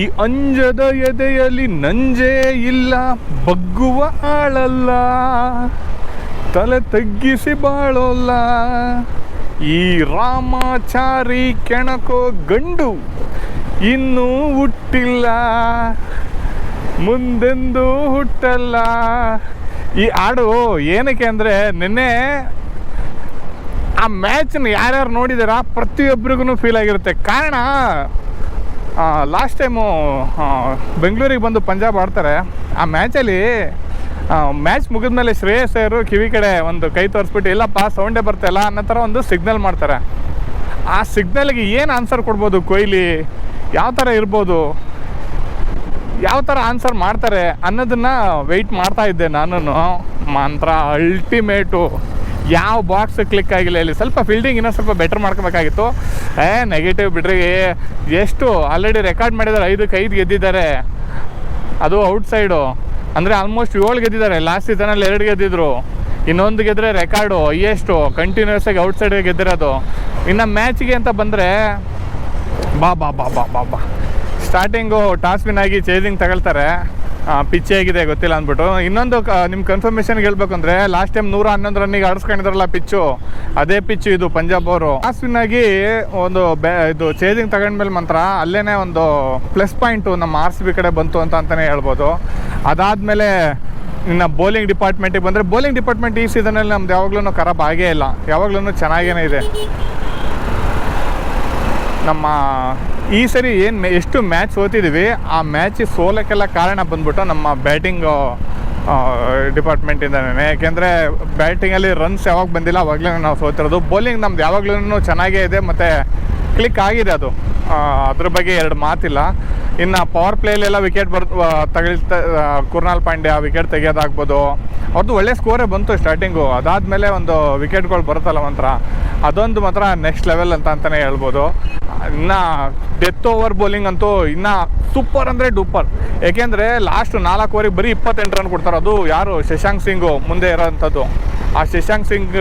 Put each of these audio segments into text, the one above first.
ಈ ಅಂಜದ ಎದೆಯಲ್ಲಿ ನಂಜೇ ಇಲ್ಲ, ಬಗ್ಗುವ ಆಳಲ್ಲ, ತಲೆ ತಗ್ಗಿಸಿ ಬಾಳೋಲ್ಲ. ಈ ರಾಮಾಚಾರಿ ಕೆಣಕೋ ಗಂಡು ಇನ್ನೂ ಹುಟ್ಟಿಲ್ಲ, ಮುಂದೆಂದೂ ಹುಟ್ಟಲ್ಲ. ಈ ಹಾಡು ಏನಕ್ಕೆ ಅಂದರೆ, ನಿನ್ನೆ ಆ ಮ್ಯಾಚನ್ನ ಯಾರ್ಯಾರು ನೋಡಿದಾರ ಪ್ರತಿಯೊಬ್ಬರಿಗೂ ಫೀಲ್ ಆಗಿರುತ್ತೆ. ಕಾರಣ ಲಾಸ್ಟ್ ಟೈಮು ಬೆಂಗಳೂರಿಗೆ ಬಂದು ಪಂಜಾಬ್ ಆಡ್ತಾರೆ. ಆ ಮ್ಯಾಚಲ್ಲಿ ಮ್ಯಾಚ್ ಮುಗಿದ್ಮೇಲೆ ಶ್ರೇಯಸ್ ಅವರು ಕಿವಿ ಕಡೆ ಒಂದು ಕೈ ತೋರಿಸ್ಬಿಟ್ಟು, ಇಲ್ಲಪ್ಪ ಸೌಂಡೇ ಬರ್ತಾಯಿಲ್ಲ ಅನ್ನೋ ಥರ ಒಂದು ಸಿಗ್ನಲ್ ಮಾಡ್ತಾರೆ. ಆ ಸಿಗ್ನಲ್ಗೆ ಏನು ಆನ್ಸರ್ ಕೊಡ್ಬೋದು ಕೊಹ್ಲಿ? ಯಾವ ಥರ ಇರ್ಬೋದು? ಯಾವ ಥರ ಆನ್ಸರ್ ಮಾಡ್ತಾರೆ ಅನ್ನೋದನ್ನು ವೆಯ್ಟ್ ಮಾಡ್ತಾ ಇದ್ದೆ ನಾನು ಮಾತ್ರ ಅಲ್ಟಿಮೇಟು ಯಾವ ಬಾಕ್ಸ್ ಕ್ಲಿಕ್ ಆಗಿಲ್ಲ ಇಲ್ಲಿ. ಸ್ವಲ್ಪ ಫೀಲ್ಡಿಂಗ್ ಇನ್ನೂ ಸ್ವಲ್ಪ ಬೆಟರ್ ಮಾಡ್ಕೋಬೇಕಾಗಿತ್ತು. ಏ ನೆಗೆಟಿವ್ ಬಿಡ್ರಿ. ಎಷ್ಟು ಆಲ್ರೆಡಿ ರೆಕಾರ್ಡ್ ಮಾಡಿದ್ದಾರೆ ಐದಕ್ಕೆ ಐದು ಗೆದ್ದಿದ್ದಾರೆ. ಅದು ಔಟ್ ಸೈಡು ಅಂದರೆ ಆಲ್ಮೋಸ್ಟ್ ಏಳು ಗೆದ್ದಿದ್ದಾರೆ. ಲಾಸ್ಟ್ ಸೀಸನಲ್ಲಿ ಎರಡು ಗೆದ್ದಿದ್ರು. ಇನ್ನೊಂದು ಗೆದ್ದರೆ ರೆಕಾರ್ಡು ಹೈಯೆಸ್ಟು ಕಂಟಿನ್ಯೂಸ್ ಆಗಿ ಔಟ್ ಸೈಡ್ ಗೆದ್ದಿರೋದು. ಇನ್ನು ಮ್ಯಾಚಿಗೆ ಅಂತ ಬಂದರೆ, ಬಾ ಬಾ ಬಾ ಬಾ ಬಾ ಬಾ. ಸ್ಟಾರ್ಟಿಂಗು ಟಾಸ್ ವಿನ್ ಆಗಿ ಚೇಸಿಂಗ್ ತಗೊಳ್ತಾರೆ. ಪಿಚ್ ಹೇಗಿದೆ ಗೊತ್ತಿಲ್ಲ ಅಂದ್ಬಿಟ್ಟು. ಇನ್ನೊಂದು ನಿಮ್ಮ ಕನ್ಫರ್ಮೇಷನ್ಗೆ ಹೇಳ್ಬೇಕು ಅಂದರೆ ಲಾಸ್ಟ್ ಟೈಮ್ ನೂರ ಹನ್ನೊಂದು ರನ್ನಿಗೆ ಆಡಿಸ್ಕೊಂಡಿದ್ರಲ್ಲ ಪಿಚ್ಚು? ಅದೇ ಪಿಚ್ಚು ಇದು, ಪಂಜಾಬ್ ಅವರು. ಆಗಿ ಒಂದು ಇದು ಚೇಜಿಂಗ್ ತಗೊಂಡ್ಮೇಲೆ ಮಾತ್ರ ಅಲ್ಲೇ ಒಂದು ಪ್ಲಸ್ ಪಾಯಿಂಟು ನಮ್ಮ ಆರ್ ಸಿ ಬಿ ಕಡೆ ಬಂತು ಅಂತ ಅಂತಲೇ ಹೇಳ್ಬೋದು. ಅದಾದಮೇಲೆ ಇನ್ನು ಬೌಲಿಂಗ್ ಡಿಪಾರ್ಟ್ಮೆಂಟಿಗೆ ಬಂದರೆ ಬೌಲಿಂಗ್ ಡಿಪಾರ್ಟ್ಮೆಂಟ್ ಈ ಸೀಸನಲ್ಲಿ ನಮ್ದು ಯಾವಾಗ್ಲೂ ಖರಾಬ್ ಆಗೇ ಇಲ್ಲ. ಯಾವಾಗ್ಲೂ ಚೆನ್ನಾಗೇ ಇದೆ. ನಮ್ಮ ಈ ಸರಿ ಏನು ಎಷ್ಟು ಮ್ಯಾಚ್ ಓದ್ತಿದ್ದೀವಿ ಆ ಮ್ಯಾಚ್ ಸೋಲಕ್ಕೆಲ್ಲ ಕಾರಣ ಬಂದ್ಬಿಟ್ಟು ನಮ್ಮ ಬ್ಯಾಟಿಂಗ್ ಡಿಪಾರ್ಟ್ಮೆಂಟಿಂದನೇ ಯಾಕೆಂದರೆ ಬ್ಯಾಟಿಂಗಲ್ಲಿ ರನ್ಸ್ ಯಾವಾಗ ಬಂದಿಲ್ಲ, ಅವಾಗಲೇ ನಾವು ಸೋತಿರೋದು. ಬೌಲಿಂಗ್ ನಮ್ದು ಯಾವಾಗ್ಲೂ ಚೆನ್ನಾಗೇ ಇದೆ, ಮತ್ತು ಕ್ಲಿಕ್ ಆಗಿದೆ ಅದು. ಅದ್ರ ಬಗ್ಗೆ ಎರಡು ಮಾತಿಲ್ಲ. ಇನ್ನು ಪವರ್ ಪ್ಲೇಲೆಲ್ಲ ವಿಕೆಟ್ ಬರ್ ತಗೊಳ್ತಾ ಕುರ್ನಾಲ್ ಪಾಂಡ್ಯ ವಿಕೆಟ್ ತೆಗಿಯೋದಾಗ್ಬೋದು. ಅವ್ರದ್ದು ಒಳ್ಳೆ ಸ್ಕೋರೇ ಬಂತು ಸ್ಟಾರ್ಟಿಂಗು ಅದಾದಮೇಲೆ ಒಂದು ವಿಕೆಟ್ಗಳು ಬರುತ್ತಲ್ಲ ಮಾತ್ರ. ಅದೊಂದು ಮಾತ್ರ ನೆಕ್ಸ್ಟ್ ಲೆವೆಲ್ ಅಂತ ಅಂತಲೇ ಹೇಳ್ಬೋದು. ಇನ್ನು ಡೆತ್ ಓವರ್ ಬೌಲಿಂಗ್ ಅಂತೂ ಇನ್ನು ಸೂಪರ್ ಅಂದರೆ ಡೂಪರ್ ಏಕೆಂದರೆ ಲಾಸ್ಟ್ ನಾಲ್ಕು ಓವರಿಗೆ ಬರೀ ಇಪ್ಪತ್ತೆಂಟು ರನ್ ಕೊಡ್ತಾರೆ. ಅದು ಯಾರು? ಶಶಾಂಕ್ ಸಿಂಗು ಮುಂದೆ ಇರೋವಂಥದ್ದು ಆ Shashank Singh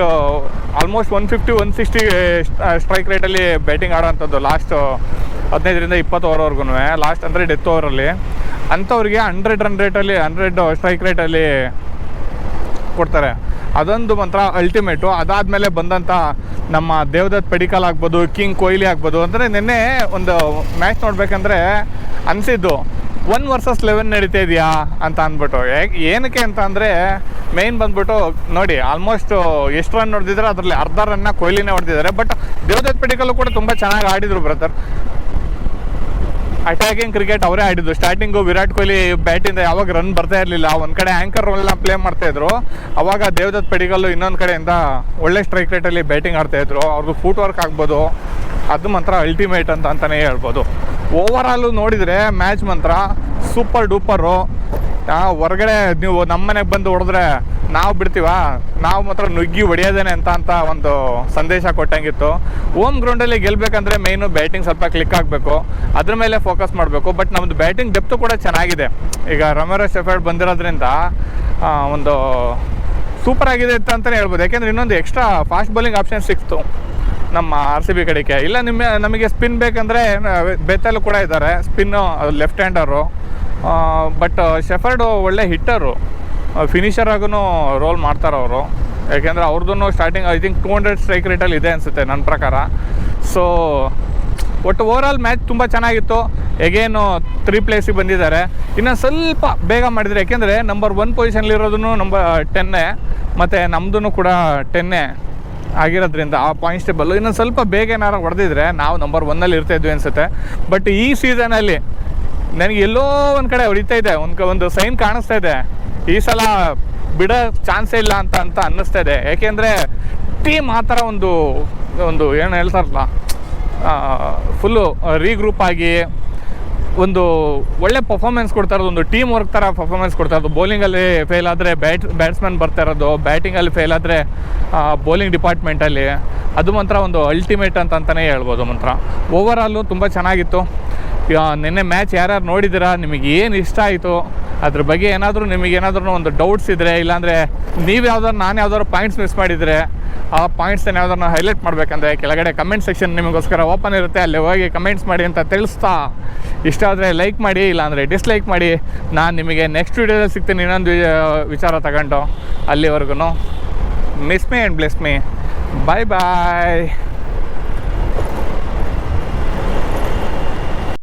almost one fifty one sixty strike ರೇಟಲ್ಲಿ ಬ್ಯಾಟಿಂಗ್ ಆಡೋವಂಥದ್ದು ಲಾಸ್ಟ್ ಹದಿನೈದರಿಂದ ಇಪ್ಪತ್ತು ಓವರ್ವರೆಗೂ ಲಾಸ್ಟ್ ಅಂದರೆ ಡೆತ್ ಓವರಲ್ಲಿ ಅಂಥವ್ರಿಗೆ ಹಂಡ್ರೆಡ್ ರನ್ ರೇಟಲ್ಲಿ ಹಂಡ್ರೆಡ್ ಸ್ಟ್ರೈಕ್ ರೇಟಲ್ಲಿ ಕೊಡ್ತಾರೆ. ಅದೊಂದು ಮಾತ್ರ ಅಲ್ಟಿಮೇಟು ಅದಾದಮೇಲೆ ಬಂದಂಥ ನಮ್ಮ ದೇವದತ್ ಪಡಿಕಲ್ ಆಗ್ಬೋದು ಕಿಂಗ್ ಕೊಹ್ಲಿ ಆಗ್ಬೋದು, ಅಂದರೆ ನಿನ್ನೆ ಒಂದು ಮ್ಯಾಚ್ ನೋಡಬೇಕಂದ್ರೆ ಅನಿಸಿದ್ದು ಒನ್ ವರ್ಸಸ್ ಲೆವೆನ್ ನಡೀತಾ ಇದೆಯಾ? ಅಂತ ಅಂದ್ಬಿಟ್ಟು. ಏನಕ್ಕೆ ಅಂತ ಅಂದರೆ ಮೇಯ್ನ್ ಬಂದ್ಬಿಟ್ಟು ನೋಡಿ ಆಲ್ಮೋಸ್ಟ್ ಎಷ್ಟು ರನ್ ಹೊಡೆದಿದ್ದಾರೆ ಅದರಲ್ಲಿ ಅರ್ಧ ರನ್ನ ಕೊಹ್ಲಿನೇ ಹೊಡೆದಿದ್ದಾರೆ. ಬಟ್ ದೇವದತ್ ಪೆಡಿಕಲ್ಲು ಕೂಡ ತುಂಬ ಚೆನ್ನಾಗಿ ಆಡಿದರು ಬ್ರದರ್ ಅಟ್ಯಾಕಿಂಗ್ ಕ್ರಿಕೆಟ್ ಅವರೇ ಆಡಿದ್ದು. ಸ್ಟಾರ್ಟಿಂಗು ವಿರಾಟ್ ಕೊಹ್ಲಿ ಬ್ಯಾಟಿಂದ ಯಾವಾಗ ರನ್ ಬರ್ತಾ ಇರಲಿಲ್ಲ, ಒಂದು ಕಡೆ ಆ್ಯಂಕರ್ ರೋಲ್ನ ಪ್ಲೇ ಮಾಡ್ತಾ ಇದ್ರು. ಅವಾಗ ದೇವದತ್ ಪಡಿಗಲ್ಲು ಇನ್ನೊಂದು ಕಡೆಯಿಂದ ಒಳ್ಳೆ ಸ್ಟ್ರೈಕ್ ರೇಟಲ್ಲಿ ಬ್ಯಾಟಿಂಗ್ ಆಡ್ತಾ ಇದ್ರು. ಅವ್ರದ್ದು ಫುಟ್ ವರ್ಕ್ ಆಗ್ಬೋದು. ಅದು ಮಾತ್ರ ಅಲ್ಟಿಮೇಟ್ ಅಂತ ಅಂತಲೇ ಹೇಳ್ಬೋದು. ಓವರ್ ಆಲು ನೋಡಿದರೆ ಮ್ಯಾಚ್ ಮಾತ್ರ ಸೂಪರ್ ಡೂಪರು ಹೊರಗಡೆ ನೀವು ನಮ್ಮ ಮನೆಗೆ ಬಂದು ಹೊಡೆದ್ರೆ ನಾವು ಬಿಡ್ತೀವ? ನಾವು ಮಾತ್ರ ನುಗ್ಗಿ ಹೊಡೆಯೋದೇನೆ ಅಂತ ಅಂತ ಒಂದು ಸಂದೇಶ ಕೊಟ್ಟಂಗಿತ್ತು. ಹೋಮ್ ಗ್ರೌಂಡಲ್ಲಿ ಗೆಲ್ಲಬೇಕಂದ್ರೆ ಮೇಯ್ನು ಬ್ಯಾಟಿಂಗ್ ಸ್ವಲ್ಪ ಕ್ಲಿಕ್ ಆಗಬೇಕು. ಅದ್ರ ಮೇಲೆ ಫೋಕಸ್ ಮಾಡಬೇಕು. ಬಟ್ ನಮ್ಮದು ಬ್ಯಾಟಿಂಗ್ ಡೆಪ್ತು ಕೂಡ ಚೆನ್ನಾಗಿದೆ. ಈಗ ರಮೇರೋ ಶೆಫರ್ಡ್ ಬಂದಿರೋದ್ರಿಂದ ಒಂದು ಸೂಪರ್ ಆಗಿದೆ ಅಂತ ಅಂತಲೇ ಹೇಳ್ಬೋದು. ಯಾಕೆಂದರೆ ಇನ್ನೊಂದು ಎಕ್ಸ್ಟ್ರಾ ಫಾಸ್ಟ್ ಬೌಲಿಂಗ್ ಆಪ್ಷನ್ ಸಿಕ್ತು ನಮ್ಮ ಆರ್ ಸಿ ಬಿ ಕಡೆಗೆ. ಇಲ್ಲ, ನಿಮ್ಮ, ನಮಗೆ ಸ್ಪಿನ್ ಬೇಕಂದರೆ ಬೆತ್ತಲು ಕೂಡ ಇದ್ದಾರೆ. Spin left hander but Shepherd ಒಳ್ಳೆ ಹಿಟ್ಟರು ಫಿನಿಷರ್ ಆಗೂ ರೋಲ್ ಮಾಡ್ತಾರೆ ಅವರು. ಯಾಕೆಂದರೆ ಅವ್ರದ್ದು starting I think two hundred strike ರೇಟಲ್ಲಿ ಇದೆ ಅನಿಸುತ್ತೆ ನನ್ನ ಪ್ರಕಾರ. ಸೊ ಒಟ್ಟು ಓವರ್ ಮ್ಯಾಚ್ ತುಂಬ ಚೆನ್ನಾಗಿತ್ತು. ಎಗೇನು ತ್ರೀ ಪ್ಲೇಸಿಗೆ ಬಂದಿದ್ದಾರೆ. ಇನ್ನು ಸ್ವಲ್ಪ ಬೇಗ ಮಾಡಿದರೆ ಯಾಕೆಂದರೆ ನಂಬರ್ ಒನ್ ಪೊಸಿಷನ್ಲಿರೋದು ನಂಬರ್ ಟೆನ್ನೇ ಮತ್ತು ನಮ್ಮದೂ ಕೂಡ ಟೆನ್ನೇ ಆಗಿರೋದ್ರಿಂದ ಆ ಪಾಯಿಂಟ್ಸ್ ಟೇಬಲ್ಲು ಇನ್ನೊಂದು ಸ್ವಲ್ಪ ಬೇಗ ಏನಾರು ಹೊಡೆದಿದ್ರೆ ನಾವು ನಂಬರ್ ಒನ್ನಲ್ಲಿ ಇರ್ತಾಯಿದ್ವಿ ಅನಿಸುತ್ತೆ. ಬಟ್ ಈ ಸೀಸನಲ್ಲಿ ನನಗೆ ಎಲ್ಲೋ ಒಂದು ಕಡೆ ಹೊಡಿತಾ ಇದೆ. ಒಂದು ಒಂದು ಸೈನ್ ಕಾಣಿಸ್ತಾ ಇದೆ. ಈ ಸಲ ಬಿಡೋ ಚಾನ್ಸೇ ಇಲ್ಲ ಅಂತ ಅಂತ ಅನ್ನಿಸ್ತಾ ಇದೆ. ಏಕೆಂದರೆ ಟೀಮ್ ಆ ಥರ ಒಂದು ಒಂದು ಏನು ಹೇಳ್ತಾರಲ್ಲ ಫುಲ್ಲು ರೀಗ್ರೂಪ್ ಆಗಿ ಒಂದು ಒಳ್ಳೆ ಪರ್ಫಾರ್ಮೆನ್ಸ್ ಕೊಡ್ತಾ ಇರೋದು, ಒಂದು ಟೀಮ್ ವರ್ಕ್ ಥರ ಪರ್ಫಾರ್ಮೆನ್ಸ್ ಕೊಡ್ತಾ ಇರೋದು. ಬೌಲಿಂಗಲ್ಲಿ ಫೇಲ್ ಆದರೆ ಬ್ಯಾಟ್ ಬ್ಯಾಟ್ಸ್ಮನ್ ಬರ್ತಾ ಇರೋದು. ಬ್ಯಾಟಿಂಗಲ್ಲಿ ಫೇಲ್ ಆದರೆ ಬೌಲಿಂಗ್ ಡಿಪಾರ್ಟ್ಮೆಂಟಲ್ಲಿ ಅದು ಮಾತ್ರ ಒಂದು ಅಲ್ಟಿಮೇಟ್ ಅಂತ ಅಂತಲೇ ಹೇಳ್ಬೋದು ಮಾತ್ರ. ಓವರ್ ಆಲು ತುಂಬ ಚೆನ್ನಾಗಿತ್ತು. ನಿನ್ನೆ ಮ್ಯಾಚ್ ಯಾರ್ಯಾರು ನೋಡಿದ್ದೀರಾ? ನಿಮಗೆ ಏನು ಇಷ್ಟ ಆಯಿತು? ಅದ್ರ ಬಗ್ಗೆ ಏನಾದರೂ ನಿಮಗೆ ಏನಾದ್ರೂ ಒಂದು ಡೌಟ್ಸ್ ಇದ್ದರೆ ಇಲ್ಲಾಂದರೆ ನೀವು ಯಾವ್ದಾದ್ರು, ನಾನು ಯಾವ್ದಾದ್ರು ಪಾಯಿಂಟ್ಸ್ ಮಿಸ್ ಮಾಡಿದರೆ, ಆ ಪಾಯಿಂಟ್ಸನ್ನು ಯಾವ್ದಾರು ಹೈಲೈಟ್ ಮಾಡಬೇಕಂದ್ರೆ, ಕೆಳಗಡೆ ಕಮೆಂಟ್ ಸೆಕ್ಷನ್ ನಿಮಗೋಸ್ಕರ ಓಪನ್ ಇರುತ್ತೆ. ಅಲ್ಲಿ ಹೋಗಿ ಕಮೆಂಟ್ಸ್ ಮಾಡಿ ಅಂತ ತಿಳಿಸ್ತಾ ಇಷ್ಟ ಆದರೆ ಲೈಕ್ ಮಾಡಿ, ಇಲ್ಲಾಂದರೆ ಡಿಸ್ಲೈಕ್ ಮಾಡಿ. ನಾನು ನಿಮಗೆ ನೆಕ್ಸ್ಟ್ ವೀಡಿಯೋದಲ್ಲಿ ಸಿಗ್ತೀನಿ. ಇನ್ನೊಂದು ವಿಚಾರ ತಗೊಂಡು ಅಲ್ಲಿವರೆಗೂ miss me and bless me bye bye